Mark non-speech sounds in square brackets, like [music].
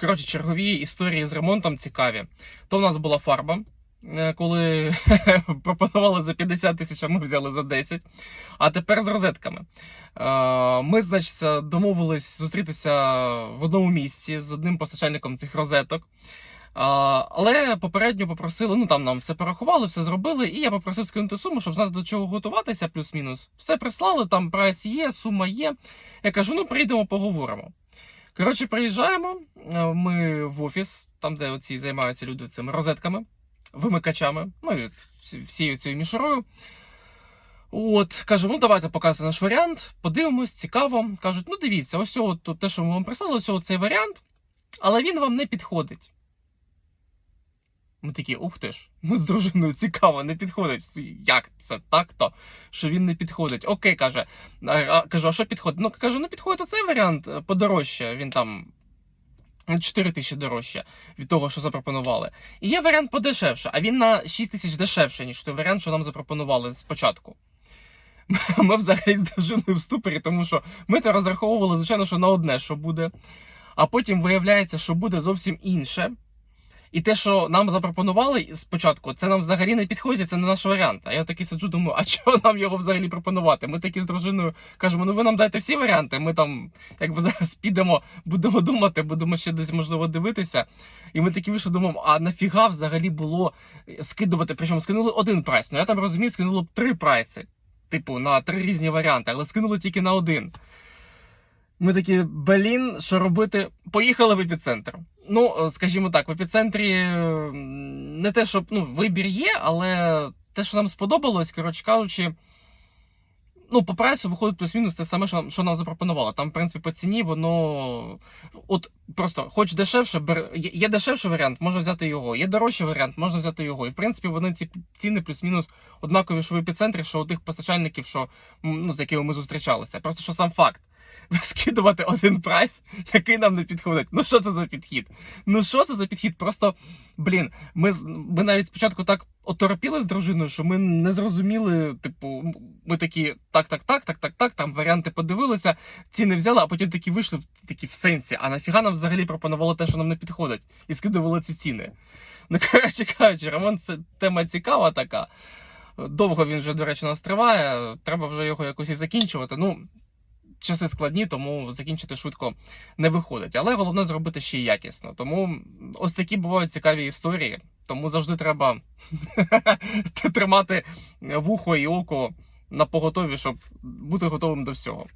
Коротше, чергові історії з ремонтом цікаві. То в нас була фарба. е, Коли [laughs] пропонували за 50 тисяч, а ми взяли за 10. А тепер з розетками. Е, Ми, значить, домовились зустрітися в одному місці з одним постачальником цих розеток. Але попередньо попросили, ну там нам все порахували, все зробили, і я попросив скинути суму, щоб знати до чого готуватися, плюс-мінус. Все прислали, там прайс є, сума є. Я кажу, ну прийдемо, поговоримо. Коротше, приїжджаємо. е, Ми в офіс, там, де оці займаються люди цими розетками, вимикачами, ну і всі- всією цією мішурою. От, кажу, ну давайте показуйте наш варіант, подивимось, цікаво. Кажуть, ну дивіться, ось цього, те, що ми вам прислали, ось цього цей варіант, але він вам не підходить. Ми такі, ух ти ж, ну з дружиною цікаво, не підходить. Як це так-то? Що він не підходить? Окей, каже. А, кажу, а що підходить? Ну каже, ну підходить оцей варіант е, подорожче. Він там на 4 тисячі дорожче від того, що запропонували. І є варіант подешевше, а він на 6 тисяч дешевше, ніж той варіант, що нам запропонували спочатку. [laughs] Ми взагалі з дружиною в ступорі, тому що ми то розраховували, звичайно, що на одне, що буде. А потім виявляється, що буде зовсім інше. І те, що нам запропонували спочатку, це нам взагалі не підходить, це не наш варіант. А я такий сиджу, думаю, а [laughs] чого нам його взагалі пропонувати? Ми такі з дружиною кажемо, ну ви нам дайте всі варіанти. Ми там, якби зараз підемо, будемо думати, будемо ще десь можливо дивитися. І ми такі вийшли, думаємо, а нафіга взагалі було скидувати? Причому скинули один прайс. Ну я там розумію, скинуло б три прайси. Типу, на три різні варіанти, але скинули тільки на один. Ми такі, блін, що робити? Поїхали в епіцентр. Ну, е, скажімо так, в епіцентрі е, не те, щоб ну, вибір є, але те, що нам сподобалось, коротше кажучи, ну, по прайсу виходить плюс-мінус те саме, що, що нам запропонували. Там, в принципі, по ціні воно. От просто, хоч дешевше, бер... є дешевший варіант, можна взяти його. Є дорожчий варіант, можна взяти його. І в принципі, вони ці ціни плюс-мінус однакові, що в епіцентрі, що у тих постачальників, що, ну, з якими ми зустрічалися. Просто що сам факт. Скидувати один прайс, який нам не підходить. Ну що це за підхід? Ну що це за підхід? Просто, блін, ми, ми навіть спочатку так оторопіли з дружиною, що ми не зрозуміли, типу, ми такі так, так, так, так, так, так, там варіанти подивилися, ціни взяли, а потім такі вийшли такі в сенсі. А нафіга нам взагалі пропонували те, що нам не підходить, і скидували ці ціни. Ну, [laughs] коротше кажучи, ремонт це тема цікава така. Довго він вже, до речі, нас триває. Треба вже його якось і закінчувати. Ну, часи складні, тому закінчити швидко не виходить. Але головне зробити ще й якісно. Тому ось такі бувають цікаві історії. Тому завжди треба [laughs] тримати вухо і око на поготові, щоб бути готовим до всього.